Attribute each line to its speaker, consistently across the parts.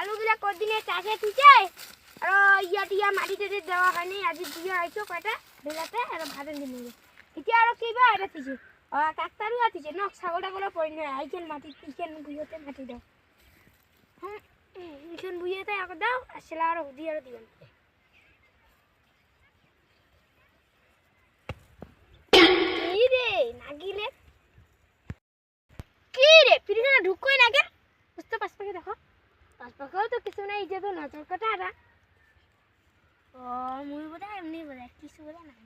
Speaker 1: আলুগুলা কদিনে চাষে থিছে আর ইয়া টিয়া মাটি টাটি দেওয়া হয়নি আজি দিয়ে হয়েছো কয়টা? বেলাতে আর ভাতে দিন এতিয়া আর কি বা এটা থিছে? কাকতারু আতিছে নখ ছাগলটা করে পড়ি না আইকেন মাটি ইকেন বুঝতে মাটি দাও। হুম ইকেন বুঝতে আগে দাও আর সেলা আর হুদি আর দিবেন নাগিলে। তো কিছু নাই যে তো নজর কাটা আরা ও মুই বোধ হয় এমনি বোধ হয় কিছু বোধ নাই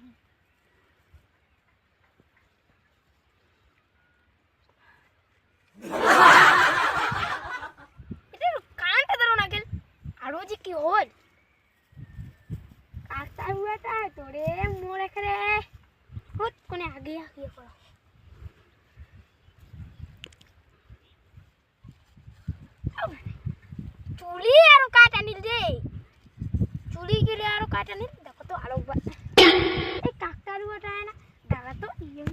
Speaker 1: এটা কানটা ধরো না গেল আরো যে কি হল কাকতার বুড়াটা তোরে মোর এখানে হুট কোনে আগে আগে করো চুলি আনিল রে চুলি গেলে আরও কাট আনিল দেখো তো আরও এই কাকতারুয়াটা না। দাদা তো ইয়ে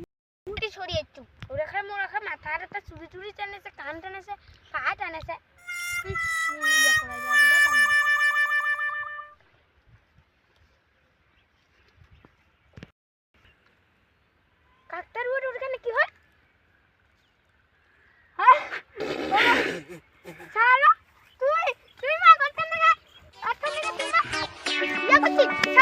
Speaker 1: ছড়িয়ে চুপ ওরা খায় মোর খায় মাথার একটা চুরি চুরি টানেছে, কান টানেছে, পা টানেছে। কাকতারুয়াটা ওখানে কি হয়? হ্যাঁ? Okay.